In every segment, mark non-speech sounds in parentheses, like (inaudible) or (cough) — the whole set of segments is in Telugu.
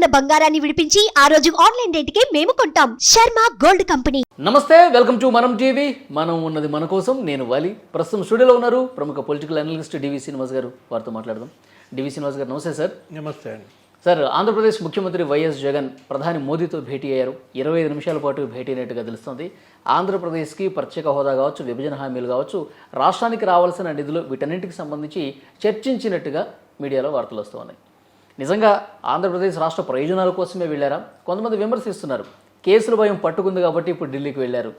ఉన్న బంగారాన్ని విడిపించి ఆ రోజు ఆన్లైన్ రేటుకే మేము కొంటాం. Sharma gold company. నమస్తే వెల్కమ్ టు మనం టీవీ. మనం ఉన్నది మన కోసం నేను వాలి. ప్రస్తుతం స్టూడియోలో ఉన్నారు ప్రముఖ పొలిటికల్ అనలిస్ట్ డివి శ్రీనివాస్ గారు. వారితో మాట్లాడదాం. డివి శ్రీనివాస్ గారు నమస్తే సార్. నమస్తే అండి. సార్ ఆంధ్రప్రదేశ్ ముఖ్యమంత్రి వైఎస్ జగన్ ప్రధాని మోదీతో భేటీ అయ్యారు. ఇరవై ఐదు నిమిషాల పాటు భేటీ అయినట్టుగా తెలుస్తుంది. ఆంధ్రప్రదేశ్కి ప్రత్యేక హోదా కావచ్చు విభజన హామీలు కావచ్చు రాష్ట్రానికి రావాల్సిన నిధులు వీటన్నింటికి సంబంధించి చర్చించినట్టుగా మీడియాలో వార్తలు వస్తూ ఉన్నాయి. నిజంగా ఆంధ్రప్రదేశ్ రాష్ట్ర ప్రయోజనాల కోసమే వెళ్ళారా? కొంతమంది విమర్శిస్తున్నారు. కేసుల భయం పట్టుకుంది కాబట్టి ఇప్పుడు ఢిల్లీకి వెళ్ళారు.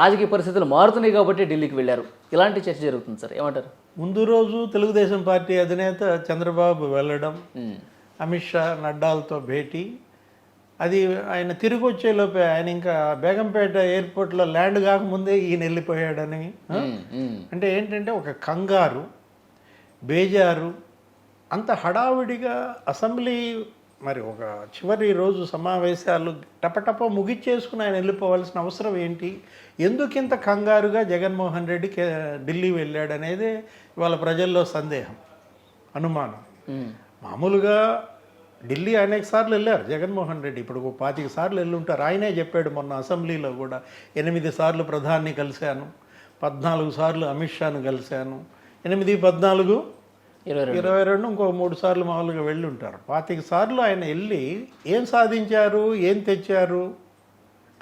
రాజకీయ పరిస్థితులు మారుతున్నాయి కాబట్టి ఢిల్లీకి వెళ్ళారు. ఇలాంటి చర్చ జరుగుతుంది సార్. ఏమంటారు? ముందు రోజు తెలుగుదేశం పార్టీ అధినేత చంద్రబాబు వెళ్ళడం అమిత్ షా నడ్డాలతో భేటీ. అది ఆయన తిరిగి వచ్చేలోపే ఆయన ఇంకా బేగంపేట ఎయిర్పోర్ట్లో ల్యాండ్ కాకముందే ఈయన వెళ్ళిపోయాడని అంటే ఏంటంటే ఒక కంగారు బేజారు అంత హడావిడిగా అసెంబ్లీ మరి ఒక చివరి రోజు సమావేశాలు టపటప ముగిచ్చేసుకుని ఆయన వెళ్ళిపోవాల్సిన అవసరం ఏంటి? ఎందుకు ఇంత కంగారుగా జగన్మోహన్ రెడ్డి ఢిల్లీ వెళ్ళాడనేదే ఇవాళ ప్రజల్లో సందేహం అనుమానం. మామూలుగా ఢిల్లీ అనేక సార్లు వెళ్ళారు జగన్మోహన్ రెడ్డి. ఇప్పుడు ఒక పాతిక సార్లు వెళ్ళి ఉంటారు ఆయనే చెప్పాడు మొన్న అసెంబ్లీలో కూడా ఎనిమిది సార్లు ప్రధాన్ని కలిశాను పద్నాలుగు సార్లు అమిత్ షాను కలిశాను ఎనిమిది పద్నాలుగు ఇరవై రెండు. ఇంకో మూడు సార్లు మామూలుగా వెళ్ళి ఉంటారు. పాతిక సార్లు ఆయన వెళ్ళి ఏం సాధించారు ఏం తెచ్చారు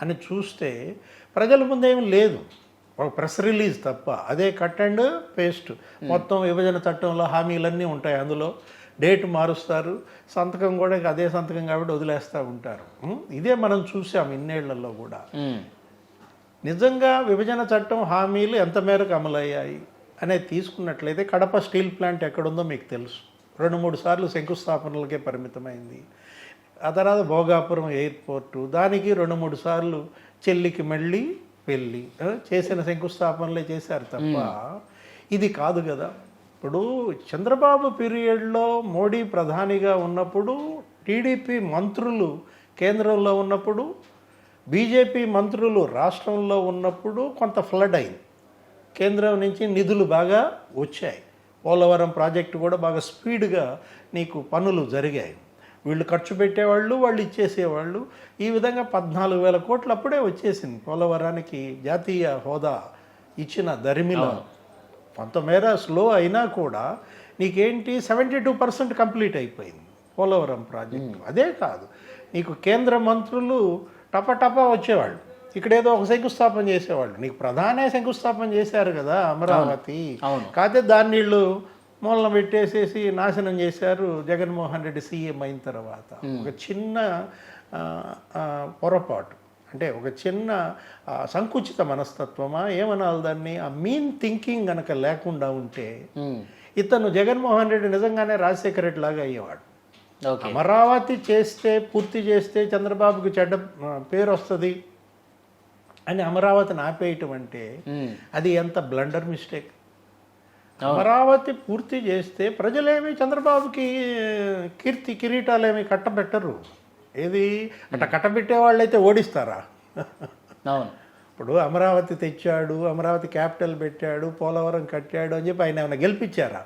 అని చూస్తే ప్రజల ముందేమీ లేదు. ఒక ప్రెస్ రిలీజ్ తప్ప. అదే కట్ అండ్ పేస్ట్. మొత్తం విభజన చట్టంలో హామీలన్నీ ఉంటాయి అందులో. డేట్ మారుస్తారు. సంతకం కూడా అదే సంతకం కాబట్టి వదిలేస్తూ ఉంటారు? ఇదే మనం చూసాం ఇన్నేళ్ళలో కూడా. నిజంగా విభజన చట్టం హామీలు ఎంత మేరకు అమలయ్యాయి? అనేది తీసుకున్నట్లయితే కడప స్టీల్ ప్లాంట్ ఎక్కడుందో మీకు తెలుసు. రెండు మూడు సార్లు శంకుస్థాపనలకే పరిమితమైంది. ఆ తర్వాత భోగాపురం ఎయిర్పోర్టు దానికి రెండు మూడు సార్లు చెల్లికి మళ్ళీ పెళ్ళి ఆ, చేసిన శంకుస్థాపనలే చేశారు తప్ప ఇది కాదు కదా. ఇప్పుడు చంద్రబాబు పీరియడ్లో మోడీ ప్రధానిగా ఉన్నప్పుడు టీడీపీ మంత్రులు కేంద్రంలో ఉన్నప్పుడు బీజేపీ మంత్రులు రాష్ట్రంలో ఉన్నప్పుడు కొంత ఫ్లడ్ అయింది. కేంద్రం నుంచి నిధులు బాగా వచ్చాయి. పోలవరం ప్రాజెక్టు కూడా బాగా స్పీడ్గా నీకు పనులు జరిగాయి. వీళ్ళు ఖర్చు పెట్టేవాళ్ళు వాళ్ళు ఇచ్చేసేవాళ్ళు. ఈ విధంగా పద్నాలుగు వేల కోట్లు అప్పుడే వచ్చేసింది. పోలవరానికి జాతీయ హోదా ఇచ్చిన దరిమిలో. కొంతమేర స్లో అయినా కూడా నీకేంటి సెవెంటీ టూ పర్సెంట్ కంప్లీట్ అయిపోయింది పోలవరం ప్రాజెక్టు. అదే కాదు నీకు కేంద్ర మంత్రులు టపటపా వచ్చేవాళ్ళు. ఇక్కడ ఏదో ఒక శంకుస్థాపన చేసేవాళ్ళు. నీకు ప్రధానే శంకుస్థాపన చేశారు కదా అమరావతి. కాకపోతే దాన్ని వీళ్ళు మూలన పెట్టేసేసి నాశనం చేశారు జగన్మోహన్ రెడ్డి సీఎం అయిన తర్వాత. ఒక చిన్న పొరపాటు. అంటే ఒక చిన్న సంకుచిత మనస్తత్వమా? ఏమనాలి దాన్ని? ఆ మీన్ థింకింగ్ గనక లేకుండా ఉంటే ఇతను జగన్మోహన్ రెడ్డి నిజంగానే రాజశేఖర రెడ్డి లాగా అయ్యేవాడు. అమరావతి చేస్తే పూర్తి చేస్తే చంద్రబాబుకి చెడ్డ పేరు వస్తుంది అని అమరావతిని ఆపేయటం అంటే అది ఎంత బ్లండర్ మిస్టేక్. అమరావతి పూర్తి చేస్తే ప్రజలేమి చంద్రబాబుకి కీర్తి కిరీటాలేమి కట్టబెట్టరు. ఏది? అట్ట కట్టబెట్టే వాళ్ళైతే ఓడిస్తారా? అవును. ఇప్పుడు అమరావతి తెచ్చాడు అమరావతి క్యాపిటల్ పెట్టాడు పోలవరం కట్టాడు అని చెప్పి ఆయన ఏమైనా గెలిపించారా?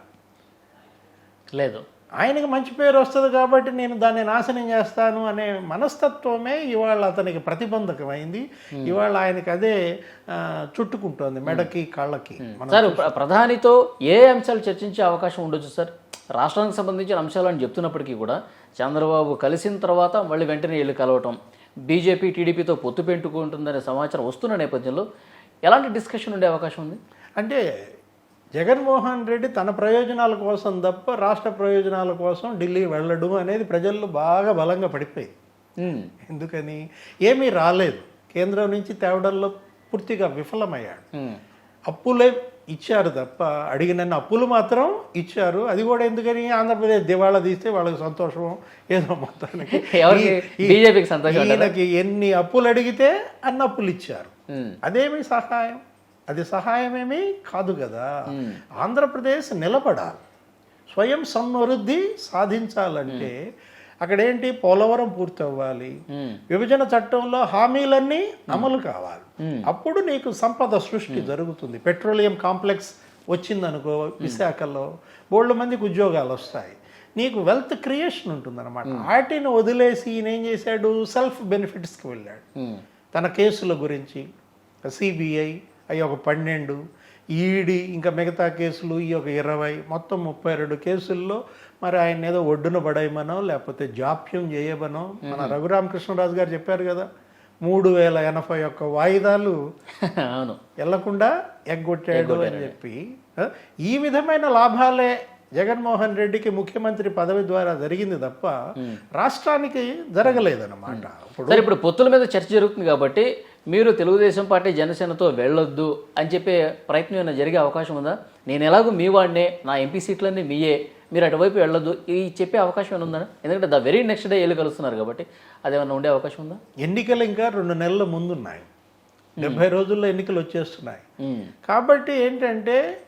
లేదు. ఆయనకి మంచి పేరు వస్తుంది కాబట్టి నేను దాన్ని నాశనం చేస్తాను అనే మనస్తత్వమే ఇవాళ అతనికి ప్రతిబంధకమైంది. ఇవాళ ఆయనకి అదే చుట్టుకుంటోంది మెడకి కాళ్ళకి. సార్ ప్ర- ప్రధానితో ఏ అంశాలు చర్చించే అవకాశం ఉండొచ్చు సార్? రాష్ట్రానికి సంబంధించిన అంశాలు అని చెప్తున్నప్పటికీ కూడా చంద్రబాబు కలిసిన తర్వాత మళ్ళీ వెంటనే వెళ్ళి కలవటం బీజేపీ టీడీపీతో పొత్తు పెట్టుకుంటుందనే సమాచారం వస్తున్న నేపథ్యంలో ఎలాంటి డిస్కషన్ ఉండే అవకాశం ఉంది? అంటే జగన్మోహన్ రెడ్డి తన ప్రయోజనాల కోసం తప్ప రాష్ట్ర ప్రయోజనాల కోసం ఢిల్లీ వెళ్ళడు అనేది ప్రజల్లో బాగా బలంగా పడిపోయింది. ఎందుకని? ఏమీ రాలేదు. కేంద్రం నుంచి తేవడంలో పూర్తిగా విఫలమయ్యాడు. అప్పులే ఇచ్చారు తప్ప అడిగినన్ని అప్పులు మాత్రం ఇచ్చారు. అది కూడా ఎందుకని? ఆంధ్రప్రదేశ్ దివాళా తీస్తే వాళ్ళకి సంతోషం ఏదో మొత్తానికి. (laughs) ఈయనకి ఎన్ని అప్పులు అడిగితే అన్ని అప్పులు ఇచ్చారు. అదేమి సహాయం? అది సహాయమేమీ కాదు కదా. ఆంధ్రప్రదేశ్ నిలబడాలి. స్వయం సమృద్ధి సాధించాలంటే అక్కడేంటి? పోలవరం పూర్తి అవ్వాలి ఉమ్, విభజన చట్టంలో హామీలన్నీ అమలు కావాలి. అప్పుడు నీకు సంపద సృష్టి జరుగుతుంది. పెట్రోలియం కాంప్లెక్స్ వచ్చిందనుకో విశాఖలో బోళ్ళ మందికి ఉద్యోగాలు వస్తాయి. నీకు వెల్త్ క్రియేషన్ ఉంటుందన్నమాట. వాటిని వదిలేసి ఈయన ఏం చేశాడు? సెల్ఫ్ బెనిఫిట్స్కి వెళ్ళాడు. తన కేసుల గురించి సిబిఐ అవి ఒక పన్నెండు ఈడీ ఇంకా మిగతా కేసులు ఈ ఒక ఇరవై మొత్తం ముప్పై రెండు కేసుల్లో మరి ఆయన ఏదో ఒడ్డున పడేయమనో లేకపోతే జాప్యం చేయమనో మన రఘురామకృష్ణరాజు గారు చెప్పారు కదా మూడు వేల ఎనభై ఒక్క వాయిదాలు (laughs) అవును. వెళ్ళకుండా ఎగ్గొట్టాడు అని చెప్పి ఈ విధమైన లాభాలే జగన్మోహన్ రెడ్డికి ముఖ్యమంత్రి పదవి ద్వారా జరిగింది తప్ప రాష్ట్రానికి జరగలేదన్నమాట. ఇప్పుడు పొత్తుల మీద చర్చ జరుగుతుంది కాబట్టి మీరు తెలుగుదేశం పార్టీ జనసేనతో వెళ్ళొద్దు అని చెప్పే ప్రయత్నం ఏమైనా జరిగే అవకాశం ఉందా? నేను ఎలాగో మీ వాడినే నా ఎంపీ సీట్లన్నీ మీయే మీరు అటువైపు వెళ్ళొద్దు ఈ చెప్పే అవకాశం ఏమైనా ఉందా? ఎందుకంటే ద వెరీ నెక్స్ట్ డే వెళ్ళి కలుస్తున్నారు కాబట్టి అదేమన్నా ఉండే అవకాశం ఉందా? ఎన్నికలు ఇంకా రెండు నెలల ముందున్నాయి. డెబ్బై రోజుల్లో ఎన్నికలు వచ్చేస్తున్నాయి. కాబట్టి ఏంటంటే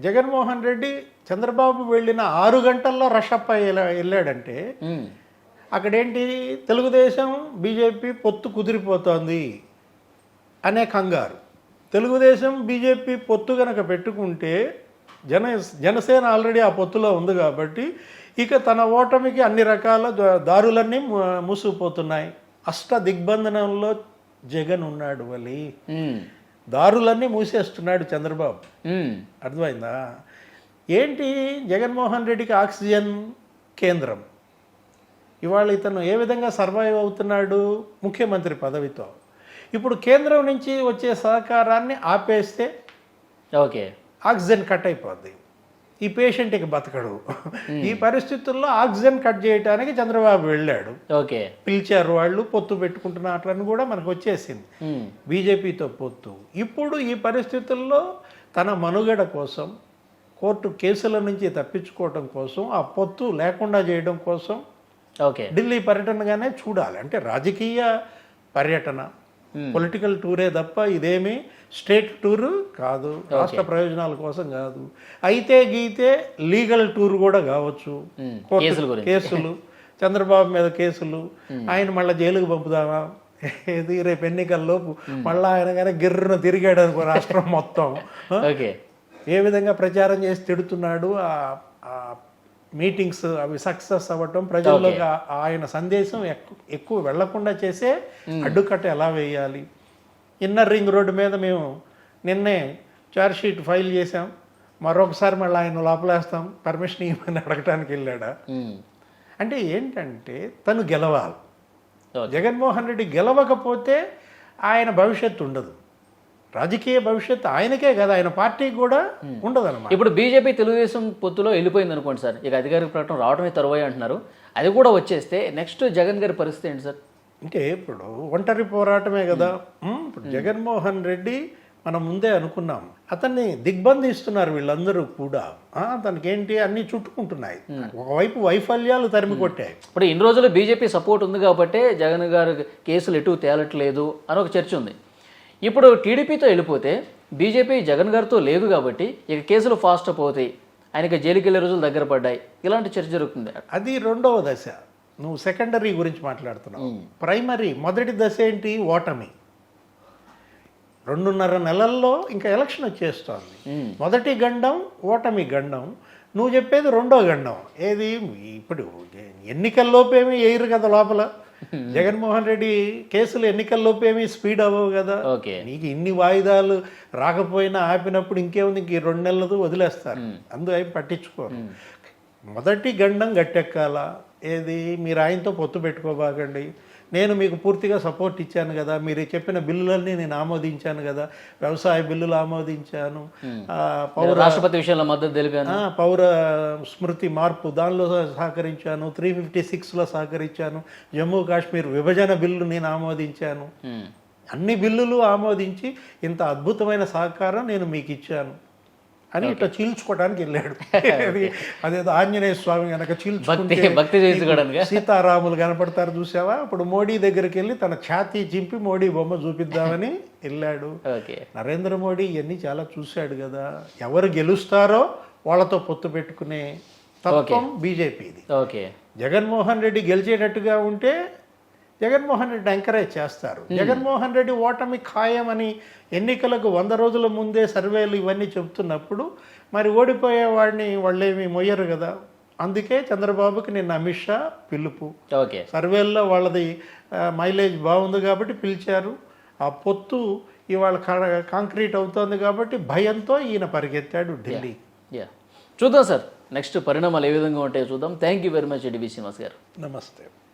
జగన్మోహన్ రెడ్డి చంద్రబాబు వెళ్ళిన ఆరు గంటల్లో వెళ్ళా- వెళ్ళాడంటే. అక్కడేంటి? తెలుగుదేశం బీజేపీ పొత్తు కుదిరిపోతోంది. అనే కంగారు. తెలుగుదేశం బీజేపీ పొత్తు కనుక పెట్టుకుంటే జన జనసేన ఆల్రెడీ ఆ పొత్తులో ఉంది కాబట్టి ఇక తన ఓటమికి అన్ని రకాల దారులన్నీ మూసుకుపోతున్నాయి. అష్ట దిగ్బంధనంలో జగన్ ఉన్నాడు వలి. దారులన్నీ మూసేస్తున్నాడు చంద్రబాబు. అర్థమైందా? ఏంటి జగన్మోహన్ రెడ్డికి ఆక్సిజన్ కేంద్రం? ఇవాళ ఇతను ఏ విధంగా సర్వైవ్ అవుతున్నాడు? ముఖ్యమంత్రి పదవితో. ఇప్పుడు కేంద్రం నుంచి వచ్చే సహకారాన్ని ఆపేస్తే ఓకే. ఆక్సిజన్ కట్ అయిపోద్ది. ఈ పేషెంట్ ఇక బతకడు ఈ పరిస్థితుల్లో ఆక్సిజన్ కట్ చేయడానికి చంద్రబాబు వెళ్ళాడు. ఓకే. పిలిచారు వాళ్ళు పొత్తు పెట్టుకుంటున్నట్లని కూడా మనకు వచ్చేసింది. ఉమ్. బీజేపీతో పొత్తు. ఇప్పుడు ఈ పరిస్థితుల్లో తన మనుగడ కోసం కోర్టు కేసుల నుంచి తప్పించుకోవడం కోసం ఆ పొత్తు లేకుండా చేయడం కోసం ఓకే. ఢిల్లీ పర్యటనగానే చూడాలి. అంటే రాజకీయ పర్యటన పొలిటికల్ టూరే తప్ప ఇదేమి స్టేట్ టూరు కాదు. రాష్ట్ర ప్రయోజనాల కోసం కాదు. అయితే గీతే లీగల్ టూర్ కూడా కావచ్చు. కోర్టు కేసుల చంద్రబాబు మీద కేసులు. ఆయన మళ్ళీ జైలుకు పంపుదామా? ఏది? రేపు ఎన్నికల్లోపు మళ్ళీ ఆయన కానీ గిర్రను తిరిగాడు అనుకో రాష్ట్రం మొత్తం. (laughs) ఏ విధంగా ప్రచారం చేసి తిడుతున్నాడు ఆ మీటింగ్స్ అవి సక్సెస్ అవ్వటం ప్రజల్లోకి ఆయన సందేశం ఎక్కు- ఎక్కువ వెళ్ళకుండా చేసే అడ్డుకట్ట ఎలా వేయాలి? ఇన్నర్ రింగ్ రోడ్డు మీద మేము నిన్నే చార్జ్ షీట్ ఫైల్ చేసాం మరొకసారి మళ్ళీ ఆయన లోపలేస్తాం. పర్మిషన్ ఇవ్వమని అడగటానికి వెళ్ళాడా. అంటే ఏంటంటే తను గెలవాలి. జగన్మోహన్ రెడ్డి గెలవకపోతే ఆయన భవిష్యత్తు ఉండదు. రాజకీయ భవిష్యత్తు ఆయనకే కదా ఆయన పార్టీకి కూడా ఉండదు ఇప్పుడు బీజేపీ తెలుగుదేశం పొత్తులో వెళ్ళిపోయింది అనుకోండి సార్. ఇక అధికారిక ప్రకటన రావడమే తరువాయి అంటున్నారు. అది కూడా వచ్చేస్తే నెక్స్ట్ జగన్ గారి పరిస్థితి ఏంటి సార్? అంటే ఇప్పుడు ఒంటరి పోరాటమే కదా. ఇప్పుడు జగన్మోహన్ రెడ్డి మనం ముందే అనుకున్నాం. అతన్ని దిగ్బంధిస్తున్నారు వీళ్ళందరూ కూడా. తనకి ఏంటి అన్ని చుట్టుకుంటున్నాయి. ఒకవైపు వైఫల్యాలు తరిమి కొట్టాయి. ఇప్పుడు ఇన్ని రోజులు బీజేపీ సపోర్ట్ ఉంది కాబట్టి జగన్ గారు కేసులు ఎటు తేలట్లేదు అని ఒక చర్చ ఉంది. ఇప్పుడు టీడీపీతో వెళ్ళిపోతే బీజేపీ జగన్ గారితో లేదు కాబట్టి ఇక కేసులు ఫాస్ట్ పోతాయి. ఆయనకి జైలుకి వెళ్ళే రోజులు దగ్గర పడ్డాయి. ఇలాంటి చర్చ జరుగుతుంది? అది రెండవ దశ. నువ్వు సెకండరీ గురించి మాట్లాడుతున్నావు. ప్రైమరీ మొదటి దశ ఏంటి? ఓటమి. రెండున్నర నెలల్లో ఇంకా ఎలక్షన్ వచ్చేస్తోంది. మొదటి గండం ఓటమి గండం. నువ్వు చెప్పేది రెండో గండం. ఏది? ఇప్పుడు ఎన్నికల్లోపేమీ వేయరు కదా లోపల. జగన్మోహన్ రెడ్డి కేసులు ఎన్నికల్లోపేమీ స్పీడ్ అవ్వవు కదా. నీకు ఇన్ని వాయిదాలు రాకపోయినా ఆపినప్పుడు ఇంకేముంది? ఇంక రెండు నెలలు వదిలేస్తారు. అందు అవి పట్టించుకోరు. మొదటి గండం గట్టెక్కాల? ఏది? మీరు ఆయనతో పొత్తు పెట్టుకోబాకండి. నేను మీకు పూర్తిగా సపోర్ట్ ఇచ్చాను కదా. మీరు చెప్పిన బిల్లులన్నీ నేను ఆమోదించాను కదా. వ్యవసాయ బిల్లులు ఆమోదించాను. పౌర రాష్ట్రపతి విషయంలో మద్దతు తెలిపాను. పౌర స్మృతి మార్పు దానిలో సహకరించాను. త్రీ ఫిఫ్టీ సిక్స్లో సహకరించాను. జమ్మూ కాశ్మీర్ విభజన బిల్లు నేను ఆమోదించాను. అన్ని బిల్లులు ఆమోదించి ఇంత అద్భుతమైన సహకారం నేను మీకు ఇచ్చాను అని ఇట్లా చీల్చుకోవడానికి వెళ్ళాడు. (laughs) అది అదేదో ఆంజనేయ స్వామి కనుక చీల్చుకుంటే భక్తి సీతారాములు కనపడతారు చూసావా? అప్పుడు మోడీ దగ్గరికి వెళ్ళి తన ఛాతీ చింపి మోడీ బొమ్మ చూపిద్దామని వెళ్ళాడు. ఓకే నరేంద్ర మోడీ ఇవన్నీ చాలా చూశాడు కదా. ఎవరు గెలుస్తారో వాళ్ళతో పొత్తు పెట్టుకునే తత్వం బీజేపీది. ఓకే జగన్మోహన్ రెడ్డి గెలిచేటట్టుగా ఉంటే జగన్మోహన్ రెడ్డి ఎంకరేజ్ చేస్తారు. జగన్మోహన్ రెడ్డి ఓటమి ఖాయమని ఎన్నికలకు వంద రోజుల ముందే సర్వేలు ఇవన్నీ చెప్తున్నప్పుడు మరి ఓడిపోయే వాడిని వాళ్ళేమి మొయ్యరు కదా. అందుకే చంద్రబాబుకి నిన్న అమిత్ షా పిలుపు. ఓకే. సర్వేల్లో వాళ్ళది మైలేజ్ బాగుంది కాబట్టి పిలిచారు. ఆ పొత్తు ఇవాళ కాంక్రీట్ అవుతోంది కాబట్టి భయంతో ఈయన పరిగెత్తాడు ఢిల్లీ. యా చూద్దాం సార్. నెక్స్ట్ పరిణామాలు ఏ విధంగా ఉంటాయో చూద్దాం. Thank you very much DB Srinivas గారు. నమస్తే.